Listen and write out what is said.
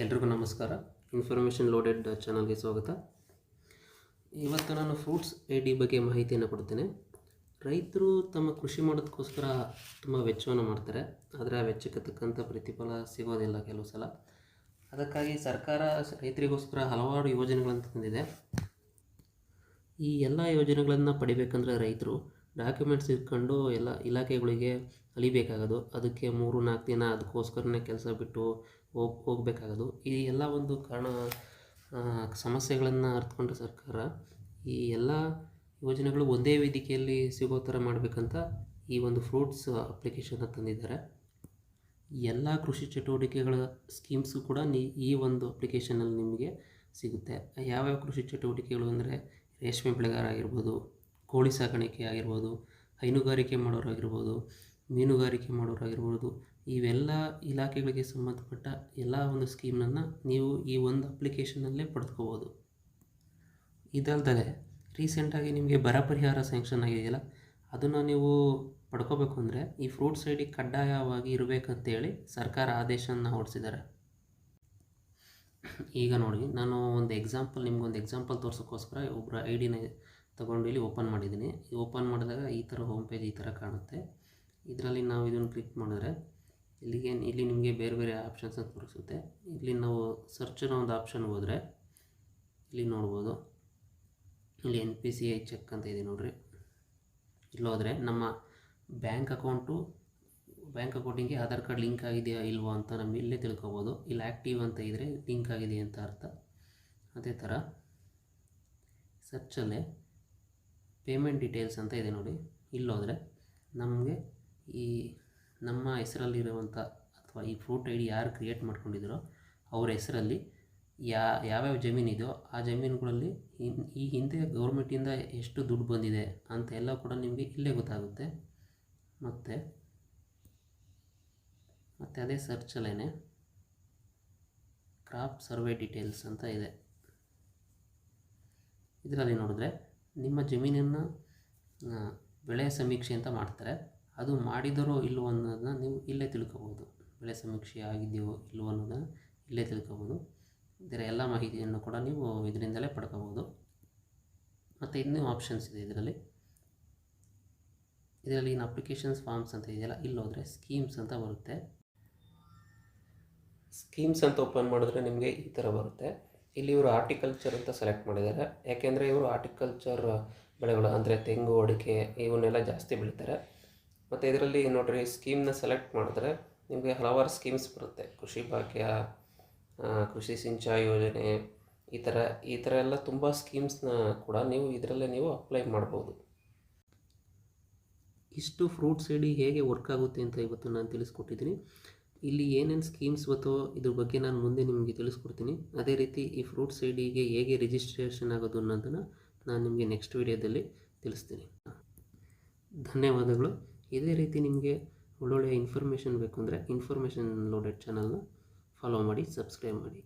ಎಲ್ರಿಗೂ ನಮಸ್ಕಾರ. Information loaded ಚಾನಲ್ಗೆ ಸ್ವಾಗತ. ಇವತ್ತು ನಾನು ಫ್ರೂಟ್ಸ್ ಐ ಡಿ ಬಗ್ಗೆ ಮಾಹಿತಿಯನ್ನು ಕೊಡ್ತೇನೆ. ರೈತರು ತಮ್ಮ ಕೃಷಿ ಮಾಡೋದಕ್ಕೋಸ್ಕರ ತುಂಬ ವೆಚ್ಚವನ್ನು ಮಾಡ್ತಾರೆ. ಆದರೆ ಆ ವೆಚ್ಚಕ್ಕೆ ತಕ್ಕಂಥ ಪ್ರತಿಫಲ ಸಿಗೋದಿಲ್ಲ ಕೆಲವು ಸಲ. ಅದಕ್ಕಾಗಿ ಸರ್ಕಾರ ರೈತರಿಗೋಸ್ಕರ ಹಲವಾರು ಯೋಜನೆಗಳನ್ನು ತಂದಿದೆ. ಈ ಎಲ್ಲ ಯೋಜನೆಗಳನ್ನು ಪಡಿಬೇಕಂದ್ರೆ ರೈತರು ಡಾಕ್ಯುಮೆಂಟ್ಸ್ ಇಟ್ಕೊಂಡು ಎಲ್ಲ ಇಲಾಖೆಗಳಿಗೆ ಅಲಿಬೇಕಾಗೋದು ಅದಕ್ಕೆ ಮೂರು ನಾಲ್ಕು ದಿನ ಅದಕ್ಕೋಸ್ಕರನೇ ಕೆಲಸ ಬಿಟ್ಟು ಹೋಗ್, ಹೋಗಬೇಕಾಗೋದು. ಈ ಎಲ್ಲ ಒಂದು ಕಾರಣ ಸಮಸ್ಯೆಗಳನ್ನು ಅರ್ಥಕೊಂಡು ಸರ್ಕಾರ ಈ ಎಲ್ಲ ಯೋಜನೆಗಳು ಒಂದೇ ವೇದಿಕೆಯಲ್ಲಿ ಸಿಗೋ ಥರ ಮಾಡಬೇಕಂತ ಈ ಒಂದು ಫ್ರೂಟ್ಸ್ ಅಪ್ಲಿಕೇಶನ್ನ ತಂದಿದ್ದಾರೆ. ಎಲ್ಲ ಕೃಷಿ ಚಟುವಟಿಕೆಗಳ ಸ್ಕೀಮ್ಸು ಕೂಡ ನೀ, ಈ ಒಂದು ಅಪ್ಲಿಕೇಶನಲ್ಲಿ ನಿಮಗೆ ಸಿಗುತ್ತೆ. ಯಾವ್ಯಾವ ಕೃಷಿ ಚಟುವಟಿಕೆಗಳು ಅಂದರೆ ರೇಷ್ಮೆ ಬೆಳೆಗಾರ ಆಗಿರ್ಬೋದು, ಕೋಳಿ ಸಾಕಾಣಿಕೆ ಆಗಿರ್ಬೋದು, ಹೈನುಗಾರಿಕೆ ಮಾಡೋರಾಗಿರ್ಬೋದು ಮೀನುಗಾರಿಕೆ ಮಾಡೋರಾಗಿರ್ಬೋದು, ಇವೆಲ್ಲ ಇಲಾಖೆಗಳಿಗೆ ಸಂಬಂಧಪಟ್ಟ ಎಲ್ಲ ಒಂದು ಸ್ಕೀಮ್ನನ್ನು ನೀವು ಈ ಒಂದು ಅಪ್ಲಿಕೇಶನಲ್ಲೇ ಪಡೆದುಕೋಬೋದು. ಇದಲ್ದಲೆ ರೀಸೆಂಟಾಗಿ ನಿಮಗೆ ಬರ ಪರಿಹಾರ ಸ್ಯಾಂಕ್ಷನ್ ಆಗಿದೆಯಲ್ಲ ಅದನ್ನು ನೀವು ಪಡ್ಕೋಬೇಕು ಅಂದರೆ ಈ ಫ್ರೂಟ್ ಸೈಡಿಗೆ ಕಡ್ಡಾಯವಾಗಿ ಇರಬೇಕಂತೇಳಿ ಸರ್ಕಾರ ಆದೇಶವನ್ನು ಹೊರಡಿಸಿದ್ದಾರೆ. ಈಗ ನೋಡಿ, ನಾನು ಒಂದು ಎಕ್ಸಾಂಪಲ್ ನಿಮ್ಗೊಂದು ಎಕ್ಸಾಂಪಲ್ ತೋರ್ಸೋಕ್ಕೋಸ್ಕರ ಒಬ್ಬರ ಐ ಡಿನ ತೊಗೊಂಡು ಇಲ್ಲಿ ಓಪನ್ ಮಾಡಿದ್ದೀನಿ. ಓಪನ್ ಮಾಡಿದಾಗ ಈ ಥರ ಹೋಮ್ ಪೇಜ್ ಈ ಥರ ಕಾಣುತ್ತೆ. ಇದರಲ್ಲಿ ನಾವು ಇದನ್ನು ಕ್ಲಿಕ್ ಮಾಡಿದ್ರೆ ಇಲ್ಲಿಗೆ, ಇಲ್ಲಿ ನಿಮಗೆ ಬೇರೆ ಬೇರೆ ಆಪ್ಷನ್ಸ್ ಅಂತ ತೋರಿಸುತ್ತೆ. ಇಲ್ಲಿ ನಾವು ಸರ್ಚ್ ಅನ್ನೋ ಒಂದು ಆಪ್ಷನ್ ಹೋದರೆ ಇಲ್ಲಿ ನೋಡ್ಬೋದು. ಇಲ್ಲಿ N P C I check ಅಂತ ಇದೆ ನೋಡಿರಿ. ಇಲ್ಲಿ ಹೋದರೆ ನಮ್ಮ ಬ್ಯಾಂಕ್ ಅಕೌಂಟು ಬ್ಯಾಂಕ್ ಅಕೌಂಟಿಗೆ ಆಧಾರ್ ಕಾರ್ಡ್ ಲಿಂಕ್ ಆಗಿದೆಯಾ ಇಲ್ವೋ ಅಂತ ನಮಗೆ ಇಲ್ಲೇ ತಿಳ್ಕೊಬೋದು. ಇಲ್ಲಿ ಆ್ಯಕ್ಟಿವ್ ಅಂತ ಇದ್ದರೆ ಲಿಂಕ್ ಆಗಿದೆ ಅಂತ ಅರ್ಥ. ಅದೇ ಥರ ಸರ್ಚಲ್ಲೇ ಪೇಮೆಂಟ್ ಡೀಟೇಲ್ಸ್ ಅಂತ ಇದೆ ನೋಡಿ. ಇಲ್ಲೋದ್ರೆ ನಮಗೆ ಈ ನಮ್ಮ ಹೆಸರಲ್ಲಿರುವಂಥ ಅಥವಾ ಈ ಫ್ರೂಟ್ ಐ ಡಿ ಯಾರು ಕ್ರಿಯೇಟ್ ಮಾಡ್ಕೊಂಡಿದ್ರೋ ಅವ್ರ ಹೆಸರಲ್ಲಿ ಯಾ ಯಾವ್ಯಾವ ಜಮೀನಿದೆಯೋ ಆ ಜಮೀನುಗಳಲ್ಲಿ ಈ ಹಿಂದೆ ಗೌರ್ಮೆಂಟಿಂದ ಎಷ್ಟು ದುಡ್ಡು ಬಂದಿದೆ ಅಂತ ಎಲ್ಲ ಕೂಡ ನಿಮಗೆ ಇಲ್ಲೇ ಗೊತ್ತಾಗುತ್ತೆ. ಮತ್ತು ಮತ್ತು ಅದೇ ಸರ್ಚಲ್ಲೇ ಕ್ರಾಪ್ ಸರ್ವೆ ಡೀಟೇಲ್ಸ್ ಅಂತ ಇದೆ. ಇದರಲ್ಲಿ ನೋಡಿದ್ರೆ ನಿಮ್ಮ ಜಮೀನನ್ನು ಬೆಳೆ ಸಮೀಕ್ಷೆ ಅಂತ ಮಾಡ್ತಾರೆ. ಅದು ಮಾಡಿದರೋ ಇಲ್ಲವೋ ಅನ್ನೋದನ್ನ ನೀವು ಇಲ್ಲೇ ತಿಳ್ಕೊಬೋದು. ಬೆಳೆ ಸಮೀಕ್ಷೆ ಆಗಿದೆಯೋ ಇಲ್ಲವೋ ಅನ್ನೋದನ್ನು ಇಲ್ಲೇ ತಿಳ್ಕೊಬೋದು. ಇದರ ಎಲ್ಲ ಮಾಹಿತಿಯನ್ನು ಕೂಡ ನೀವು ಇದರಿಂದಲೇ ಪಡ್ಕೋಬೋದು. ಮತ್ತು ಇನ್ನೂ ಆಪ್ಷನ್ಸ್ ಇದೆ ಇದರಲ್ಲಿ. ಇದರಲ್ಲಿ ಏನು ಅಪ್ಲಿಕೇಶನ್ಸ್ ಫಾರ್ಮ್ಸ್ ಅಂತ ಇದೆಯಲ್ಲ ಇಲ್ಲೋದ್ರೆ ಸ್ಕೀಮ್ಸ್ ಅಂತ ಬರುತ್ತೆ. ಸ್ಕೀಮ್ಸ್ ಅಂತ ಓಪನ್ ಮಾಡಿದ್ರೆ ನಿಮಗೆ ಈ ಥರ ಬರುತ್ತೆ. ಇಲ್ಲಿ ಇವರು ಆರ್ಟಿಕಲ್ಚರ್ ಅಂತ ಸೆಲೆಕ್ಟ್ ಮಾಡಿದ್ದಾರೆ. ಯಾಕೆಂದರೆ ಇವರು ಆರ್ಟಿಕಲ್ಚರ್ ಬೆಳೆಗಳು ಅಂದರೆ ತೆಂಗು, ಅಡಿಕೆ, ಇವನ್ನೆಲ್ಲ ಜಾಸ್ತಿ ಬೆಳೀತಾರೆ. ಮತ್ತು ಇದರಲ್ಲಿ ನೋಡಿರಿ ಸ್ಕೀಮ್ನ ಸೆಲೆಕ್ಟ್ ಮಾಡಿದ್ರೆ ನಿಮಗೆ ಹಲವಾರು ಸ್ಕೀಮ್ಸ್ ಬರುತ್ತೆ. ಕೃಷಿ ಭಾಗ್ಯ ಕೃಷಿ ಸಿಂಚಾಯಿ ಯೋಜನೆ, ಈ ಥರ ಈ ಥರ ಎಲ್ಲ ತುಂಬ ಸ್ಕೀಮ್ಸ್ನ ಕೂಡ ನೀವು ಇದರಲ್ಲೇ ನೀವು ಅಪ್ಲೈ ಮಾಡ್ಬೋದು. ಇಷ್ಟು ಫ್ರೂಟ್ಸ್ ಐಡಿ ಹೇಗೆ ವರ್ಕ್ ಆಗುತ್ತೆ ಅಂತ ಇವತ್ತು ನಾನು ತಿಳಿಸ್ಕೊಟ್ಟಿದ್ದೀನಿ. ಇಲ್ಲಿ ಏನೇನು ಸ್ಕೀಮ್ಸ್ ಇವತ್ತು ಇದ್ರ ಬಗ್ಗೆ ನಾನು ಮುಂದೆ ನಿಮಗೆ ತಿಳಿಸ್ಕೊಡ್ತೀನಿ. ಅದೇ ರೀತಿ ಈ ಫ್ರೂಟ್ಸ್ ಐಡಿಗೆ ಹೇಗೆ ರಿಜಿಸ್ಟ್ರೇಷನ್ ಆಗೋದು ಅನ್ನೋದನ್ನು ನಾನು ನಿಮಗೆ ನೆಕ್ಸ್ಟ್ ವೀಡಿಯೋದಲ್ಲಿ ತಿಳಿಸ್ತೀನಿ. ಧನ್ಯವಾದಗಳು. ಇದೇ ರೀತಿ ನಿಮಗೆ ಒಳ್ಳೊಳ್ಳೆಯ ಇನ್ಫಾರ್ಮೇಷನ್ ಬೇಕು ಅಂದರೆ ಇನ್ಫಾರ್ಮೇಷನ್ ಲೋಡೆಡ್ ಚಾನಲ್ನ ಫಾಲೋ ಮಾಡಿ ಸಬ್ಸ್ಕ್ರೈಬ್ ಮಾಡಿ.